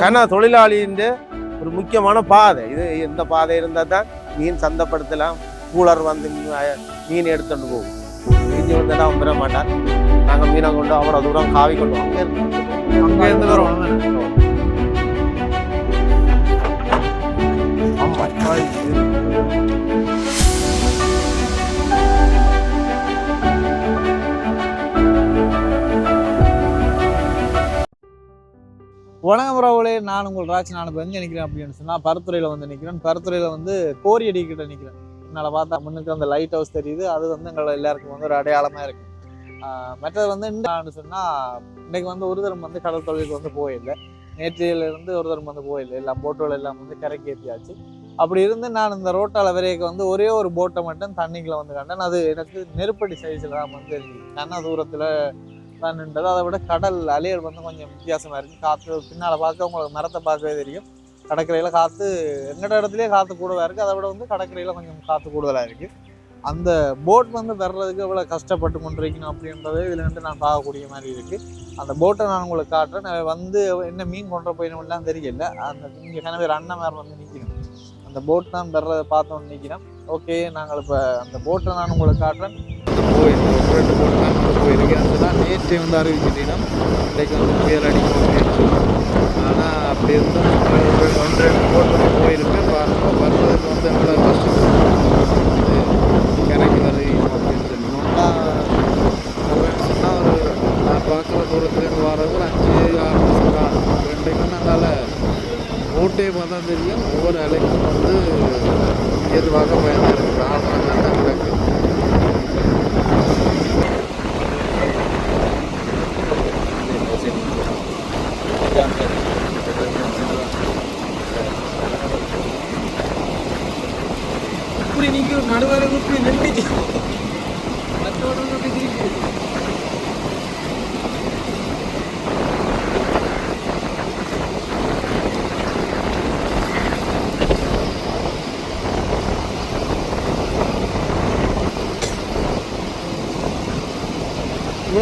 கன தொழிலாளியின் ஒரு முக்கியமான பாதை. இது இந்த பாதை இருந்தால் தான் மீன் சந்தைப்படுத்தலாம். கூலர் வந்து மீன் எடுத்துட்டு போகும். இஞ்சி வந்துட்டா அவன் பெற மாட்டான். நாங்கள் மீனை கொண்டு அவ்வளோ தூரம் காவி கொண்டு அங்கே இருந்து அங்க இருந்து வரும் ஆமாம் வணக்கம் ராவுலே நான் உங்கள் ராஜ் நான் இப்போ எங்கே நிற்கிறேன் அப்படின்னு சொன்னால் பருத்துறையில் வந்து நிற்கிறேன் பருத்துறையில் வந்து கோரி அடிக்கிட்ட நிற்கிறேன் என்னால் பார்த்தா முன்னுக்கு அந்த லைட் ஹவுஸ் தெரியுது. அது வந்து எங்களை எல்லாருக்கும் வந்து ஒரு அடையாளமாக இருக்குது மற்றது வந்து என்னன்னு சொன்னால் இன்னைக்கு வந்து ஒரு தரம் வந்து கடல் தொழிலுக்கு வந்து போயில்லை நேற்றையில இருந்து ஒரு தரம் வந்து போயில்லை எல்லாம் போட்டோவில் எல்லாம் வந்து கரைக்கு ஏற்றியாச்சு அப்படி இருந்து நான் இந்த ரோட்டால் வரைக்கும் வந்து ஒரே ஒரு போட்டை மட்டும் தண்ணிக்குள்ளே வந்து கண்டேன். அது எனக்கு நெருப்படி சைஸில் தான் வந்து இருந்துச்சு கண்ண தூரத்தில் தான் நின்றது அதை விட கடல் அலையல் வந்து கொஞ்சம் வித்தியாசமாக இருக்குது காற்று பின்னால் பார்க்க உங்களுக்கு மரத்தை பார்க்கவே தெரியும். கடற்கரையில் காற்று எங்கட இடத்துலையே காற்று கூடவாக இருக்குது அதை விட வந்து கடற்கரையில் கொஞ்சம் காற்று கூடுதலாக இருக்குது அந்த போட் வந்து வர்றதுக்கு எவ்வளோ கஷ்டப்பட்டு கொண்டிருக்கணும் அப்படின்றதே இதில் வந்து நான் பார்க்கக்கூடிய மாதிரி இருக்குது அந்த போட்டை நான் உங்களுக்கு காட்டுறேன். வந்து என்ன மீன் கொண்டு போயிடணும்லாம் தெரியல. அந்த இங்கே கனவே அண்ணன் மேலே வந்து நிற்கணும் அந்த போட் தான் வர்றதை பார்த்தோன்னு நிற்கிறேன் ஓகே நாங்கள் இப்போ அந்த போட்டை நான் உங்களுக்கு காட்டுறேன். போயிருக்கோம் ரெண்டு போட்டு தான் வந்து போயிருக்கேன். அதுதான் நேற்று வந்து அறிவிச்சிட்டீங்கன்னா இன்றைக்கு வந்து புயல் அடிக்கும் ஆனால் அப்படி இருந்தால் ஒன்று ரெண்டு போட்டு வந்து வர்றதுக்கு வந்து எவ்வளோ கஷ்டம் இது கரைக்கு வருவீங்க அப்படின்னு சொல்லி. நோண்டா வர்றேன்னு சொன்னால் ஒரு நான் பார்க்குற தூரத்துலேருந்து வர்றது ஒரு அஞ்சு ஆறு மாதம் தான். ரெண்டுக்கும் நாங்கள் ஓட்டே பார்த்தா தெரியும். ஒவ்வொரு அலைக்கும் வந்து எதிர்பார்க்க பயனாக இருக்குது ஆழம் தான் கிடக்கு இப்படி நீங்க நடுவரை இப்படி நின்றுச்சு மற்றோட அப்படி திருப்பி இவ்வளோ சிலுவா வருது நல்ல மீன் பட்டிருக்கோம் கடந்து தட்ட மாட்டேன்னா ரோட்டிங்க ஓடாது ஆ லொக்கில் வந்து இங்கே வச்சு தான் வரும் பெருஞ்சா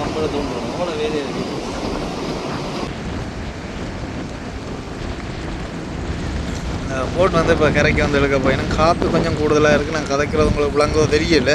கம்பளை தோன்றணும் அவ்வளோ வேலையாக இருக்குது போட் வந்து இப்போ கரைக்கு வந்து இழுக்க போயினா காற்று கொஞ்சம் கூடுதலாக இருக்குது நான் கதைக்கிறது உங்களுக்கு விளங்கோ தெரியல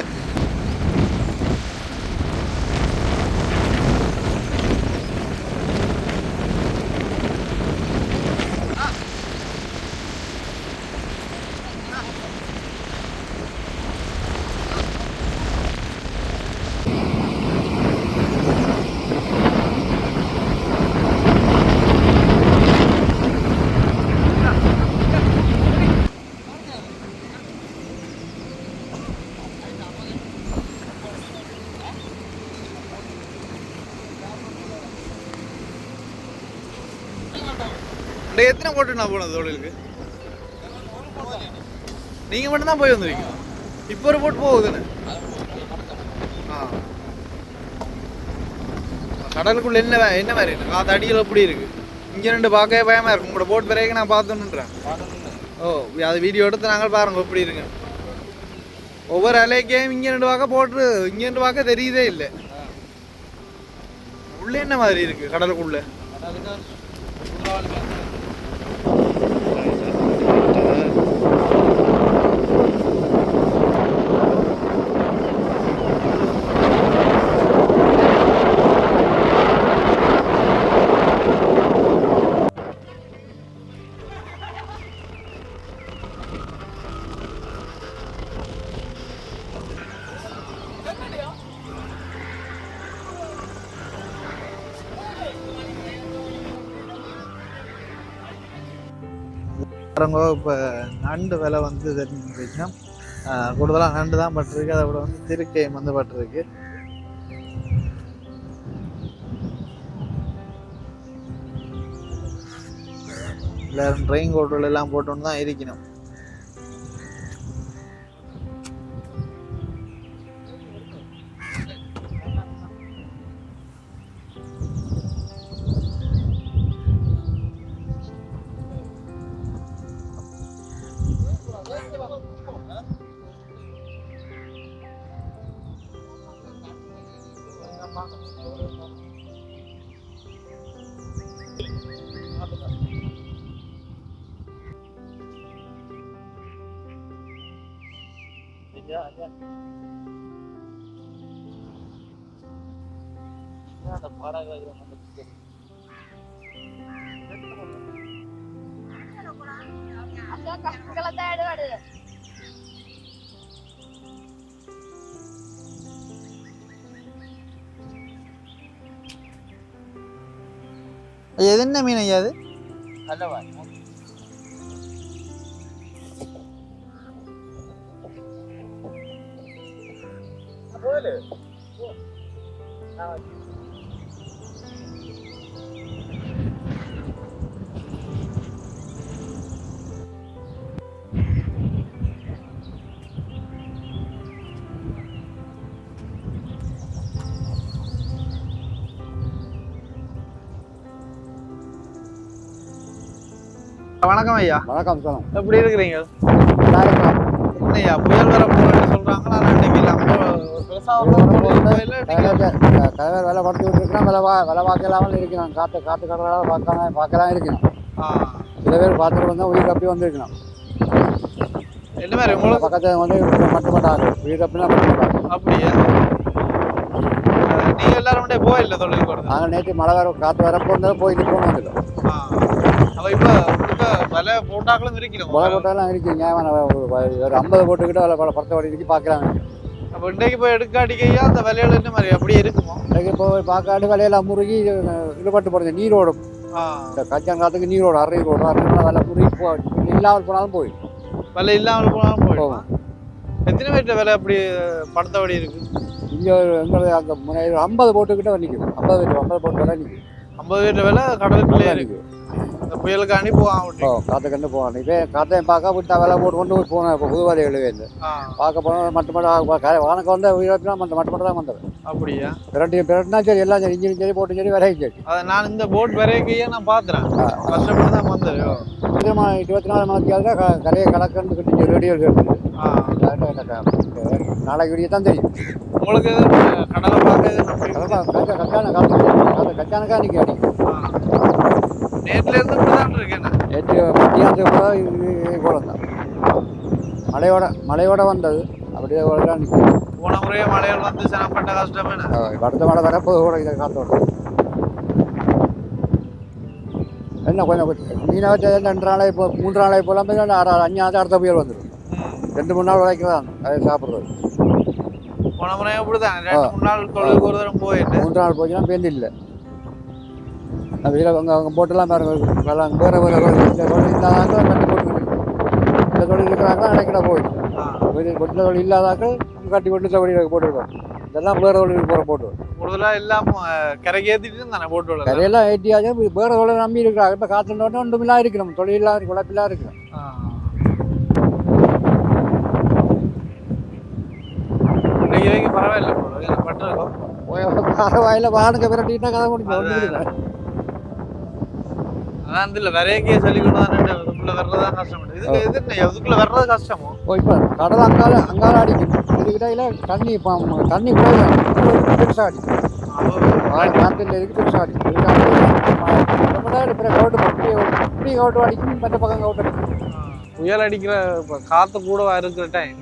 இந்த எத்தனை போட்டு நான் போனது தொழிலுக்கு? நீங்கள் மட்டும்தான் போய் வந்துருக்கீங்க? இப்போ ஒரு போட்டு போகுதுன்னு. ஆ. கடலுக்குள்ள என்ன என்ன மாதிரி இருக்கு? காற்று அடியில் எப்படி இருக்கு? இங்கே ரெண்டு பார்க்கவே பயமா இருக்கும் உங்களோட போட் பிறகு நான் பார்த்துன்னுன்றேன். ஓ அது வீடியோ எடுத்து நாங்கள் பாருங்க எப்படி இருக்கு. ஒவ்வொரு அலைக்கையும் இங்கே ரெண்டு பார்க்க போட்டு இங்கே ரெண்டு பார்க்க தெரியுதே இல்லை. உள்ள என்ன மாதிரி இருக்கு கடலுக்குள்ள? பாருங்க இப்போ நண்டு விலை வந்து தெரிஞ்சுக்கிட்டீங்கன்னா கூடுதலாக நண்டு தான் பட்டிருக்கு. அதை விட வந்து திருக்கையும் வந்து பட்டிருக்கு. இல்லை ட்ரெயின் கோட்டுகள் எல்லாம் போட்டோன்னு தான் இருக்கணும். Ya, ya. Ya, ada parah lagi yang ada di sini. Ada kah? Kalau ada ada. என்ன மீன் ஐயா அது? அல்லவா வணக்கம் ஐயா. வணக்கம் சொல்லுங்க. எப்படி இருக்கிறீங்க? ஐயா புயல் வர போறேன்னு ஒரு புயல் அடிக்குது. தலைவர் வேலை படுத்து வேலை பார்க்க இல்லாமல் இருக்கிறோம் காற்று காற்று பார்க்காம பார்க்கலாம் இருக்கணும் ஆ. சில பேர் பார்த்துட்டு வந்தால் உயிர் தப்பி வந்திருக்கணும் என்ன மாதிரி உங்களுக்கு? பக்கத்தில் வந்து மட்டும் மாட்டாங்க உயிர் தப்பினா மட்டும் மாட்டாங்க அப்படியா? நீங்க எல்லாரும் போயில்ல தொழில் நாங்கள் நேற்று மழை வர காற்று வரப்போ இருந்தாலும் போய் நிற்போம் வந்துட்டோம் அவ இப்ப விலை போட்டாக்களும் இருக்கணும் மழை போட்டாலும் இருக்கு நியாயமான ஒரு ஐம்பது போட்டுக்கிட்டு வேலை பல படத்தை வடிக்கு பார்க்குறாங்க. அப்ப இன்றைக்கு போய் எடுக்காட்டிக்கையா அந்த விலையில என்ன மாதிரி அப்படியே இருக்குமோ? இன்றைக்கு போய் பார்க்காண்டு வேலையெல்லாம் முருகி ஈடுபட்டு போகிறது நீரோடும். இந்த கச்சாங்காத்துக்கு நீரோடும் அரை ரோடும் அரை வேலை முருகி போ இல்லாமல் போனாலும் போய் விலை இல்லாமல் போனாலும் போயிடும். எத்தனை பேர்ட்ட விலை அப்படி படுத்தபடி இருக்கு? இங்கே எங்களுக்கு அங்கே முன்னாடி ஐம்பது போட்டுக்கிட்ட நிற்கும் ஐம்பது ஐம்பது போட்டு வேலை நிற்கும் ஐம்பது பேர்ட்ட விலை கடலுக்குள்ளே இருக்கு. இந்த புயலுக்காண்டி போவான் ஓ காற்று கண்டு போவான் இப்போ காற்றையும் பார்க்க விட்டா வேலை போட்டு கொண்டு போய் போனேன் இப்போ புதுவாரி எழுவேந்து பார்க்க போனால் மட்டும் மட்டும் வானக்கு வந்த உயிரிழப்பினா மற்ற மட்டும் மட்டும் தான் வந்தது. அப்படியா? பிரட்டி பிரட்டினா சரி எல்லாம் சரி இன்ஜினும் சரி போட்டும் சரி அதை நான் இந்த போட் வரைக்கையே நான் பாத்துறேன் ஆ. கஷ்டப்பட்டு தான் வந்தது. இருபத்தி நாலு மணிக்காவது தான் கரையை கலக்கன்னு கட்டி ரேடியோ ஆ. நாளைக்கு விடிய தான் தெரியும். உங்களுக்கு கடலை பார்க்க கச்சான காற்று கச்சானக்கா நிற்க அடிக்கும் நேத்துல இருந்து இப்படிதான் இருக்கேன். நேற்று மத்தியானத்துக்கு கூட இது கோலம் தான் மழையோட மழையோட வந்தது. அப்படியே தான் நிற்கும் போன முறையே மழையில் வந்து சிரமப்பட்ட கஷ்டமே அடுத்த மழை வரப்போது கூட இதை காத்தோட. என்ன கொஞ்சம் மீனை வச்சு ரெண்டு நாளை இப்போ மூன்று நாளை போலாம் போய் ஆறு அஞ்சாவது அடுத்த புயல் வந்துடும். ரெண்டு மூணு நாள் வரைக்கும் தான் அதை சாப்பிட்றது. போன முறையே அப்படிதான் ரெண்டு மூணு நாள் தொழிலுக்கு ஒரு தரம் போயிட்டு. மூன்று நாள் போச்சுன்னா பேருந்து இல்லை. இதில் அவங்க அவங்க போட்டெல்லாம் பாருங்க எல்லாம் வேறு வேறு இந்த தொழில் இல்லாதாக்கள் கட்டி போட்டு இந்த தொழில் இருக்கிறாங்க அடைக்கிட ஆ. கொட்டின தொழில் இல்லாதாக்கள் கட்டி போட்டு தொழில் போட்டுருக்கோம் இதெல்லாம் வேறு தொழிலுக்கு போகிற போட்டு. கூடுதலா இல்லாம அஹ், கரைக்கு ஏத்திட்டு தானே போட்டு கரையெல்லாம் ஏற்றியாச்சும் வேறு தொழில் நம்பி இருக்கிறாங்க. இப்போ காற்று நோட்டம் ஒன்றுமில்லா இருக்கணும் தொழிலெல்லாம் இருக்கு. இன்னைக்கு வரைக்கும் பரவாயில்ல பரவாயில்ல. வாடகை விரட்டிட்டா கதை முடிஞ்சு அதான் இல்ல வரைக்கே சொல்லி கொண்டு தான் இதுக்குள்ள வர்றதுதான் கஷ்டம் இதுக்கு இது என்ன இதுக்குள்ள வர்றது கஷ்டமோ? ஓ இப்போ கடல் அங்கால அங்கால அடிக்கும் இதுக்கிட்ட தண்ணி இப்போ தண்ணி குறையும் பெருசாக அடிக்கும் காற்றில் இருக்கு பெருசாக அடிக்கும் இப்போ கவுட்டு இப்படி கவுட்டு அடிக்கும் மற்ற பக்கம் கவுட்டு அடிக்கும். புயல் அடிக்கிற இப்ப காத்து கூட இருக்கிற டைம்.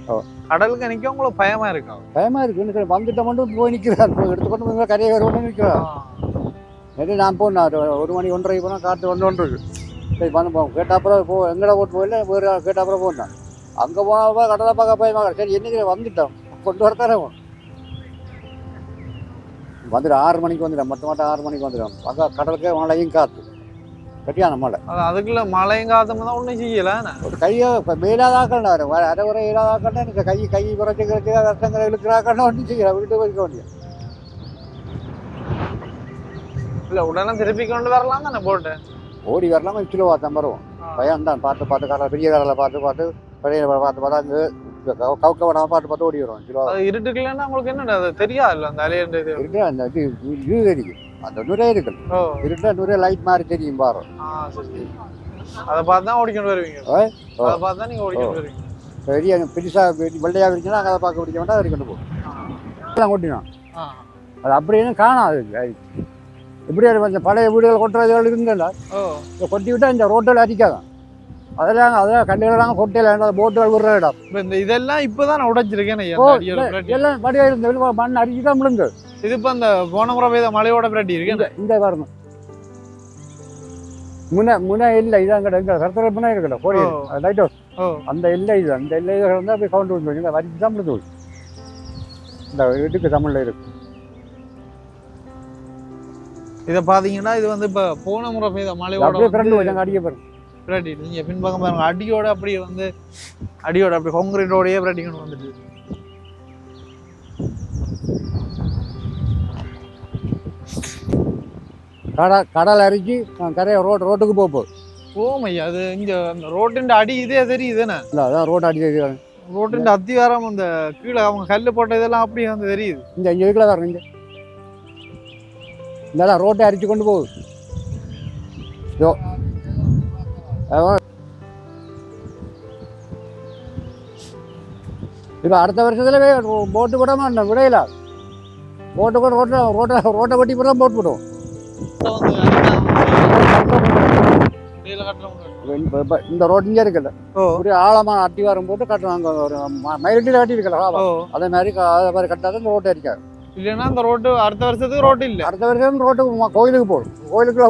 கடலுக்கு நிக்க உங்களுக்கு பயமா இருக்கும் பயமாக இருக்கு வந்துட்ட மட்டும் போய் நிற்கிறார் போய் எடுத்துக்கொண்டு போய் கரையை வருவோம்னு நிற்கிறார் நேற்று நான் போனேன். ஒரு மணி ஒன்றரை போனால் காற்று வந்து ஒன்று இருக்கு சரி போவோம் கேட்டாப்புறம் போ எங்கடா போட்டு போயில வேறு கேட்டாப்புறம் போனேன். அங்கே போனால் கடலை பார்க்க பயமாக. சரி என்னைக்கு வந்துட்டோம்? கொண்டு வரத்தாரே வந்துடும் ஆறு மணிக்கு வந்துடும் மொத்த மட்டும் ஆறு மணிக்கு வந்துடும் அங்கே கடலுக்கு மழையும் காற்று கட்டியான மழை. அது அதுக்குள்ள மழையும் காத்தும் தான் ஒண்ணும் செய்யல? ஒரு கையை இப்போ மேலாதாக்கள் நான் அரை உரை இல்லாதாக்கள் எனக்கு கை கை குறைச்சி குறைச்சி கஷ்டங்களை இழுக்கிறாக்கன்னு ஒன்றும் செய்யல. விட்டு போய்க்க வேண்டிய இல்ல உடனே திருப்பி கொண்டு வரலாம் தானே போட்டு ஓடி வரலாமா கிலோவா தான் வருவோம் பயம் தான் பார்த்து பார்த்து கடலை பெரிய கடலை பார்த்து பார்த்து பெரிய பார்த்து பார்த்து அங்கே கவுக்க விடாம பார்த்து பார்த்து ஓடி வருவோம் கிலோ உங்களுக்கு என்னடா அது இல்ல அந்த அலையன்ற இது இருக்கு அந்த இது இது தெரியும் அந்த நுரை இருக்கு ஓ இருட்ட நுரை லைட் மாதிரி தெரியும் பாரு அதை பார்த்து தான் ஓடிக்கொண்டு வருவீங்க. அதை பார்த்து தான் ஓடிக்கொண்டு வருவீங்க பெரிய பெருசாக வெள்ளையாக இருந்துச்சுன்னா அதை பார்க்க பிடிக்க வேண்டாம் அதை கொண்டு போகும் ஆ. அது அப்படின்னு காணாது அது இப்படி அந்த பழைய வீடுகள் இருந்தல ஓ. இதை கொட்டி விட்டா இந்த ரோட்டில் அடிக்காதான் அதெல்லாம் அதெல்லாம் கண்டுக்கிறாங்க கொட்டையில் போட்டுகள் விடுற இடம். இப்ப இந்த இதெல்லாம் இந்த அடியோட பிரட்டி. எல்லாம் படியாக இருந்த மண் அடிச்சு தான் விழுந்து இது இப்ப இந்த போன முறை பெய்த மழையோட பிரட்டி இருக்கு இந்த வரணும் முனை முனை இல்லை இதான் கிட்ட எங்க கருத்தர முனை இருக்கல கோடி. லைட் ஹவுஸ் அந்த இல்லை இது அந்த இல்லை வந்து அப்படியே கவுண்ட் வந்து வரிச்சு தான் விழுந்து. இந்த வீட்டுக்கு தமிழில் இருக்கு. இத பாத்தீங்கன்னா இது வந்து இப்ப போன முறை பெய்த மழையோட அடிக்க பாருங்க பிரட்டி நீங்க பின்பக்கம் பாருங்க. அடியோட அப்படியே வந்து அடியோட அப்படி கான்கிரீட்டோடயே பிரட்டிக்கணும் வந்துட்டு கடல் கடல் அரிச்சு கரையை ரோட் ரோட்டுக்கு போக போகுது ஓம் ஐயா அது இங்க அந்த ரோட்டின் அடி இதே தெரியுதுன்னு இல்லை அதான் ரோட் அடிச்சு ரோட்டின் அத்திவாரம் அந்த கீழே அவங்க கல்லு போட்ட இதெல்லாம் அப்படியே வந்து தெரியுது. இந்த இங்கே வீட்டில் தான் இங்கே. ரோட்டை அரிச்சு கொண்டு போகுது யோ இப்போ அடுத்த வருஷத்துல போட்டு போடாம என்ன விடையில போட்டு கூட ரோட்டில் ரோட்டை ரோட்டை வெட்டி போட போட்டு இப்ப இந்த ரோடு இங்கே இருக்குல்ல ஒரு ஆழமான அட்டிவாரம் போட்டு கட்டுவாங்க ஒரு மயிலட்டியில் கட்டி இருக்கல ஓ அதே மாதிரி அதே மாதிரி கட்டாத இந்த ரோட்டை அடிக்காது இல்லைன்னா அந்த ரோட்டு அடுத்த வருஷத்துக்கு ரோட்டு இல்ல அடுத்த வருஷம் ரோட்டுக்கு ம- கோயிலுக்கு போடும் கோயிலுக்குள்ள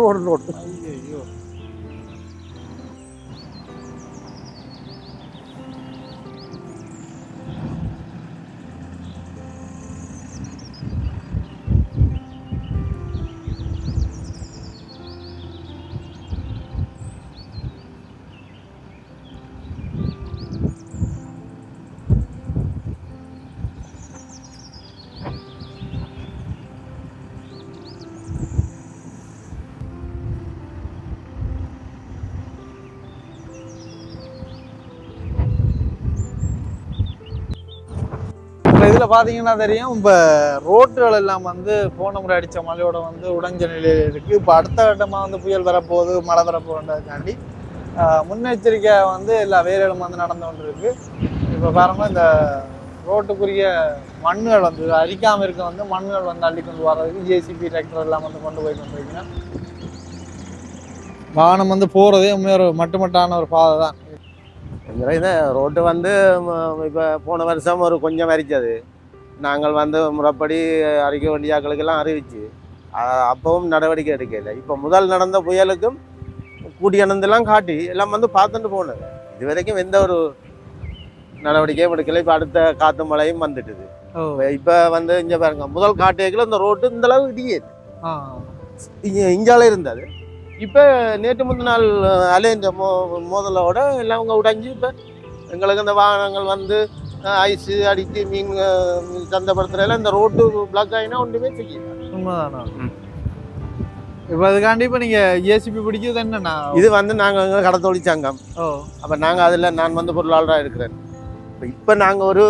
இதில் இதில் பார்த்தீங்கன்னா தெரியும். இப்போ ரோட்டுகள் எல்லாம் வந்து போன முறை அடித்த மழையோட வந்து உடைஞ்ச நிலையில் இருக்குது இப்போ அடுத்த கட்டமாக வந்து புயல் வரப்போகுது மழை வரப்போகுன்றதுக்காண்டி முன்னெச்சரிக்கை வந்து எல்லா வேலைகளும் வந்து நடந்து கொண்டு இருக்கு இப்போ பாருங்கள் இந்த ரோட்டுக்குரிய மண்ணுகள் வந்து அரிக்காமல் இருக்க வந்து மண்ணுகள் வந்து அள்ளி கொண்டு வர்றதுக்கு ஜேசிபி டிராக்டர் எல்லாம் வந்து கொண்டு போய் கொண்டு வாகனம் வந்து போகிறதே உண்மையா ஒரு மட்டுமட்டான ஒரு பாதை தான் இந்த ரோட்டு வந்து இப்போ போன வருஷம் ஒரு கொஞ்சம் வரிச்சது. நாங்கள் வந்து முறைப்படி அறிக்க வேண்டிய ஆட்களுக்கெல்லாம் அறிவிச்சு அப்பவும் நடவடிக்கை எடுக்கல. இப்போ முதல் நடந்த புயலுக்கும் கூட்டி அணந்தெல்லாம் காட்டி எல்லாம் வந்து பார்த்துட்டு போனது. இது வரைக்கும் எந்த ஒரு நடவடிக்கையும் எடுக்கல. இப்போ அடுத்த காத்து மழையும் வந்துட்டுது. இப்போ வந்து இங்கே பாருங்க முதல் காட்டேக்கில் இந்த ரோட்டு இந்த அளவு இடியது. இங்கே இஞ்சால இருந்தது. இப்போ நேற்று முந்தின நாள் அலைந்த மோ மோதலோட எல்லாம் அவங்க உடைஞ்சு இப்போ எங்களுக்கு அந்த வாகனங்கள் வந்து ஐஸு அடித்து மீன் சந்தைப்படுத்துறதுல இந்த ரோட்டு பிளாக் ஆகினா ஒன்றுமே செய்யல. உண்மைதானா. இப்போ அதுக்காண்டி இப்போ நீங்க ஏசிபி பிடிக்கிறது என்னண்ணா? இது வந்து நாங்கள் எங்கள் கடை தொழிற்சங்கம் ஓ. அப்போ நாங்கள் அதில் நான் வந்து பொருளாளராக இருக்கிறேன். இப்போ இப்போ நாங்கள் ஒரு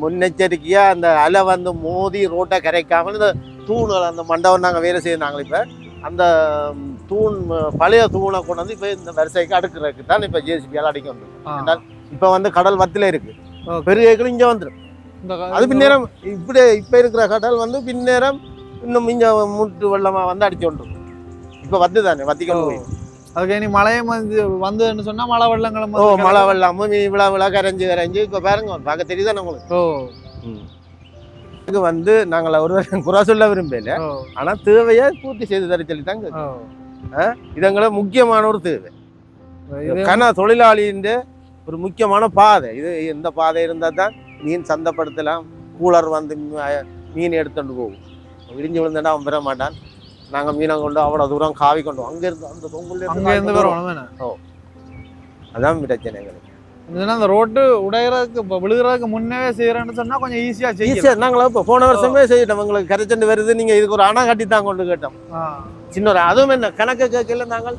முன்னெச்சரிக்கையாக அந்த அலை வந்து மோதி ரோட்டை கரைக்காமல் இந்த தூண்கள் அந்த மண்டபம் நாங்கள் வேலை செய்யறாங்க இப்போ அந்த ம், தூண் பழைய தூணை கொண்டு வந்து இப்போ இந்த வரிசைக்கு அடுக்கிறதுக்கு தான் இப்போ ஜேசிபியால் அடிக்க வந்து. என்றால் இப்போ வந்து கடல் வத்தில இருக்கு. ஓகே. பெரிய ஏக்கர் இங்கே வந்துடும் அது பின்னேரம் இப்படி இப்போ இருக்கிற கடல் வந்து பின்னேரம் இன்னும் இங்கே மூட்டு வெள்ளமாக வந்து அடிச்சு கொண்டு இப்போ வத்து தானே வத்திக்கொண்டு போய். அதுக்கு இனி மழையும் வந்து வந்ததுன்னு சொன்னா மழை வெள்ளங்களும் ஓ வந்து மழை வெள்ளாமல் மீ விழா விழா கரைஞ்சு கரைஞ்சு இப்போ பாருங்க பார்க்க தெரியுதானே உங்களுக்கு? ஓ. இதுக்கு வந்து நாங்கள் ஒரு குறை சொல்ல விரும்பல. ஓ. ஆனால் தேவையை பூர்த்தி செய்து தர சொல்லி தாங்க ஓ. இது எங்களை முக்கியமான ஒரு தேவை. கன தொழிலாளியின் ஒரு முக்கியமான பாதை. இது இந்த பாதை இருந்தால் தான் மீன் சந்தைப்படுத்தலாம். கூலர் வந்து மீன் எடுத்துட்டு போகும். விரிஞ்சு விழுந்தா அவன் பெற மாட்டான். நாங்கள் மீனை கொண்டு அவ்வளோ தூரம் காவி கொண்டு அங்கே இருந்து அந்த தொங்குல அங்க இருந்து வரணும் தானே அதான் பிரச்சனை அந்த ரோட்டு உடையறதுக்கு இப்போ விழுகிறதுக்கு முன்னவே செய்யறேன்னு சொன்னா கொஞ்சம் ஈஸியா செய்யலாம். ஈஸியாக நாங்களும் இப்போ போன வருஷமே செய்யிட்டோம் எங்களுக்கு கரைச்சண்டு வருது நீங்கள் இதுக்கு ஒரு அணை கட்டி தான் கொண்டு கேட்டோம். சின்ன ஒரு அதுவும் என்ன கணக்கு கேட்கல நாங்கள்.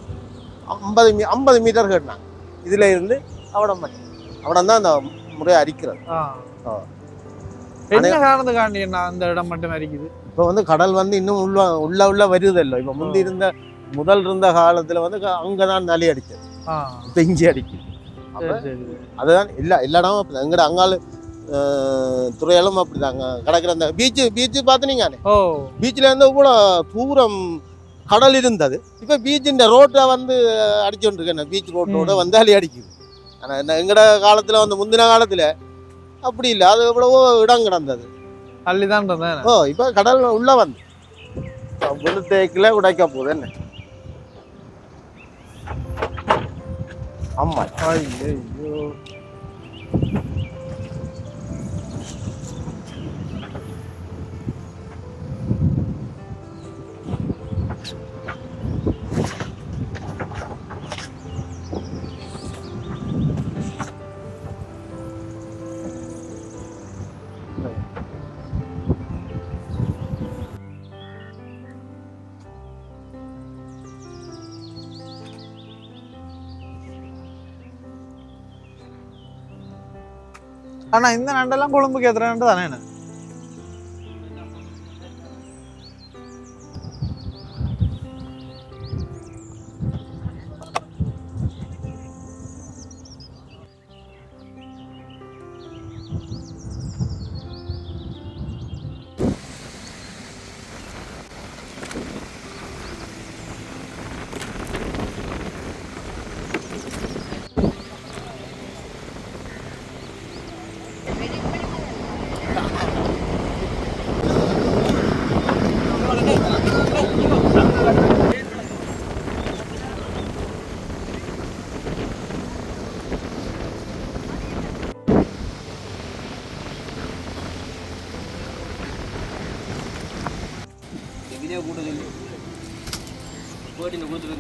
ஐம்பது மீ ஐம்பது மீட்டர் கேட்டாங்க. இதுல இருந்து அவடம் மட்டும் அவடம் தான் அந்த முறையை அரிக்கிறது. என்ன காரணத்துக்காண்டி என்ன அந்த இடம் மட்டும் அரிக்குது? இப்போ வந்து கடல் வந்து இன்னும் உள்ள உள்ள உள்ள வருதല്ലോ இப்போ முந்தி இருந்த முதல் இருந்த காலத்துல வந்து அங்கதான் நலி அடிச்சது. இப்போ இஞ்சி அடிக்குது. அதுதான் இல்ல இடமும் அப்படி. எங்கட அங்காளு துறையாலும் அப்படிதாங்க கிடக்கிற அந்த பீச்சு பீச்சு பார்த்துனீங்க ஓ. பீச்சில் இருந்து கூட தூரம் கடல் இருந்தது. இப்போ பீச்சின் ரோட்டை வந்து அடிச்சுட்டு இருக்கேன் பீச் ரோட்டோட ம். வந்தாலே அடிக்குது. ஆனால் என்ன எங்கட காலத்தில் வந்து முந்தின காலத்தில் அப்படி இல்லை. அது எவ்வளவோ இடம் கிடந்தது. அள்ளிதான் ஓ இப்போ கடல் உள்ள வந்து. விழுத்தேக்கில் உடைக்க போகுது என்ன? ஆமா ஐயோ ஆனா இந்த நண்டெல்லாம் கொழும்புக்கு எத்தனை நண்டு தானே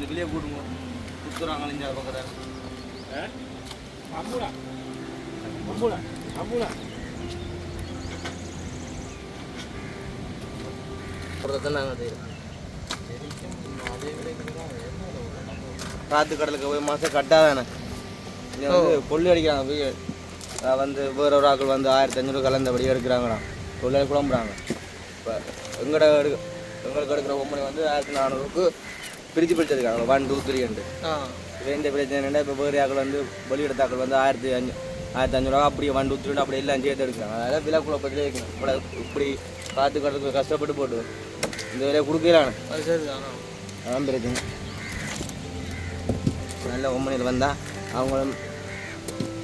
வெளியே கூட்டுங்க குத்துறாங்க அழிஞ்சா பக்கத்தில் ராத்து கடலுக்கு போய் மாதம் கட்டாதானே இங்கே வந்து கொள்ளி அடிக்கிறாங்க வந்து வேற ஒரு ஆட்கள் வந்து ஆயிரத்தி ஐநூறு கலந்தபடி எடுக்கிறாங்கண்ணா கொள்ளை குழம்புறாங்க. இப்போ எங்கட எடுக்க எங்களுக்கு எடுக்கிற பொம்மனை வந்து ஆயிரத்தி நானூறுக்கு பிரித்து பிடிச்சிருக்காங்க ஒன் டூ த்ரீ ரெண்டு ரெண்டு பிரச்சனை என்னென்னா இப்போ வேறு ஆக்கள் வந்து வெளியிடத்த ஆக்கள் வந்து ஆயிரத்தி அஞ்சு ஆயிரத்தி அஞ்சூறுவா அப்படியே ஒன் டூ த்ரீ அப்படி எல்லாம் சேர்த்து எடுக்கிறாங்க அதனால் விலை குழப்பத்திலே இருக்கணும் இப்படி இப்படி காற்று கடலுக்கு கஷ்டப்பட்டு போட்டு இந்த விலையை கொடுக்கலான்னு அதான் பிரச்சனை நல்ல பொம்மனையில் வந்தால் அவங்களும்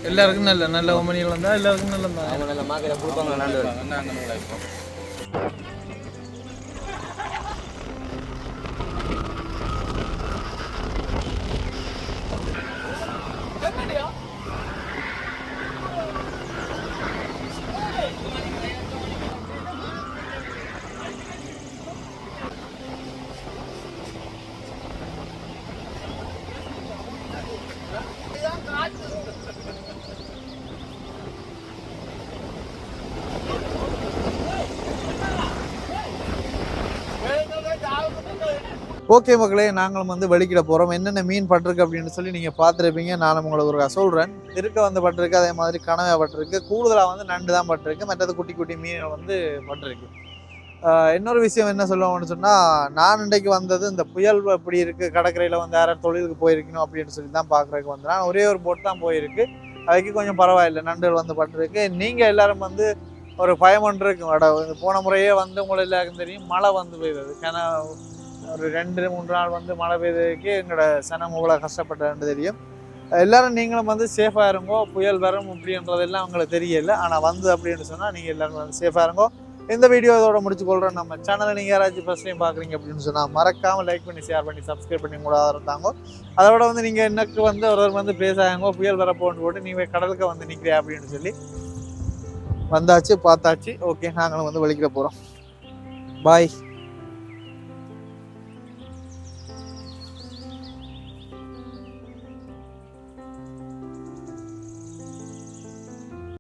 எல்லாருக்கும் நல்ல நல்ல ஒமனியில் வந்தா எல்லாருக்கும் நல்ல அவங்க நல்ல மார்க்கெட்டை கொடுப்பாங்க நாண்டு ஓகே மக்களே நாங்களும் வந்து வெளிக்கிட போகிறோம் என்னென்ன மீன் பட்டிருக்கு அப்படின்னு சொல்லி நீங்கள் பார்த்துருப்பீங்க. நானும் உங்களுக்கு ஒரு சொல்கிறேன் இருக்க வந்து பட்டிருக்கு அதே மாதிரி கனவை பட்டிருக்கு. கூடுதலாக வந்து நண்டு தான் பட்டிருக்கு. மற்றது குட்டி குட்டி மீன் வந்து பட்டிருக்கு. இன்னொரு விஷயம் என்ன சொல்லுவோம்னு சொன்னால் நான் இன்றைக்கு வந்தது இந்த புயல் எப்படி இருக்குது கடற்கரையில் வந்து யாராவது தொழிலுக்கு போயிருக்கணும் அப்படின்னு சொல்லி தான் பார்க்குறதுக்கு வந்தேன். ஒரே ஒரு போட் தான் போயிருக்கு. அதுக்கு கொஞ்சம் பரவாயில்லை நண்டுகள் வந்து பட்டிருக்கு. நீங்கள் எல்லோரும் வந்து ஒரு பயம் ஒன்று இருக்கும் போன முறையே வந்து உங்களுக்கு எல்லாருக்கும் தெரியும் மழை வந்து பெய்யுது ஏன்னா ஒரு ரெண்டு மூன்று நாள் வந்து மழை பெய்ததுக்கு எங்களோட சனம் இவ்வளோ கஷ்டப்பட்டதுன்னு தெரியும். எல்லாரும் நீங்களும் வந்து சேஃபாக இருங்கோ புயல் வரும் அப்படின்றதெல்லாம் உங்களுக்கு தெரியல. ஆனால் வந்து அப்படின்னு சொன்னால் நீங்கள் எல்லாரும் வந்து சேஃபாக இருங்கோ. இந்த வீடியோ இதோட முடிச்சு கொள்கிறோம் நம்ம சேனலை நீங்கள் யாராச்சும் ஃபஸ்ட் டைம் பார்க்குறீங்க அப்படின்னு சொன்னால் மறக்காமல் லைக் பண்ணி ஷேர் பண்ணி சப்ஸ்கிரைப் பண்ணி கூட இருந்தாங்க. அதோட வந்து நீங்கள் எனக்கு வந்து ஒருவர் வந்து பேசாங்கோ புயல் வரப்போன்னு போட்டு நீங்கள் கடலுக்கு வந்து நிற்கிறேன் அப்படின்னு சொல்லி வந்தாச்சு பார்த்தாச்சு. ஓகே நாங்களும் வந்து வலிக்கிற போகிறோம் பாய்